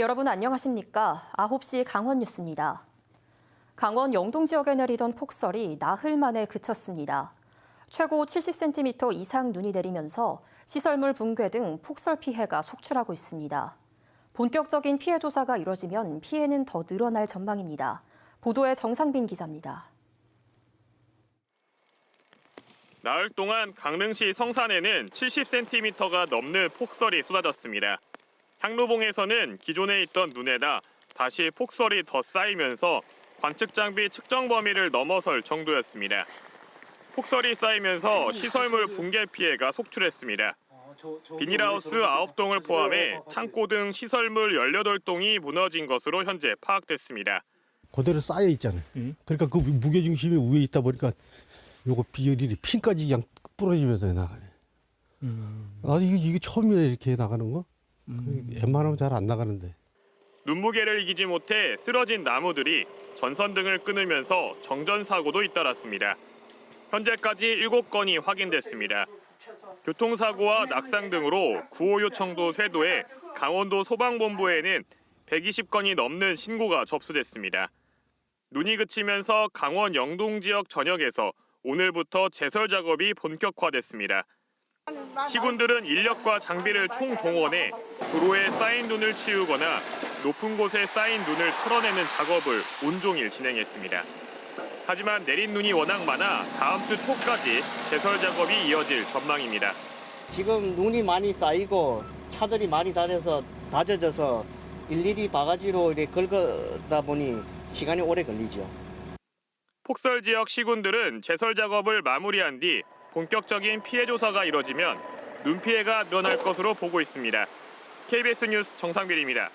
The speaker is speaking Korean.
여러분 안녕하십니까? 9시 강원 뉴스입니다. 강원 영동 지역에 내리던 폭설이 나흘 만에 그쳤습니다. 최고 70cm 이상 눈이 내리면서 시설물 붕괴 등 폭설 피해가 속출하고 있습니다. 본격적인 피해 조사가 이뤄지면 피해는 더 늘어날 전망입니다. 보도에 정상빈 기자입니다. 나흘 동안 강릉시 성산에는 70cm가 넘는 폭설이 쏟아졌습니다. 향로봉에서는 기존에 있던 눈에다 다시 폭설이 더 쌓이면서 관측 장비 측정 범위를 넘어설 정도였습니다. 폭설이 쌓이면서 시설물 붕괴 피해가 속출했습니다. 비닐하우스 9동을 포함해 창고 등 시설물 18동이 무너진 것으로 현재 파악됐습니다. 그대로 쌓여 있잖아요. 그러니까 그 무게 중심이 위에 있다 보니까 요거 비열이 핀까지 그냥 부러지면서 나가네. 아 이게 이게 처음이네 이렇게 나가는 거. 웬만하면 잘 안 나가는데. 눈무게를 이기지 못해 쓰러진 나무들이 전선 등을 끊으면서 정전 사고도 잇따랐습니다. 현재까지 7건이 확인됐습니다. 교통사고와 낙상 등으로 구호 요청도 쇄도해 강원도 소방본부에는 120건이 넘는 신고가 접수됐습니다. 눈이 그치면서 강원 영동 지역 전역에서 오늘부터 제설 작업이 본격화됐습니다. 시군들은 인력과 장비를 총동원해 도로에 쌓인 눈을 치우거나 높은 곳에 쌓인 눈을 털어내는 작업을 온종일 진행했습니다. 하지만 내린 눈이 워낙 많아 다음 주 초까지 제설 작업이 이어질 전망입니다. 지금 눈이 많이 쌓이고 차들이 많이 다녀서 다져져서 일일이 바가지로 이렇게 긁다 보니 시간이 오래 걸리죠. 폭설 지역 시군들은 제설 작업을 마무리한 뒤 본격적인 피해 조사가 이뤄지면 눈 피해가 늘어날 것으로 보고 있습니다. KBS 뉴스 정상빈입니다.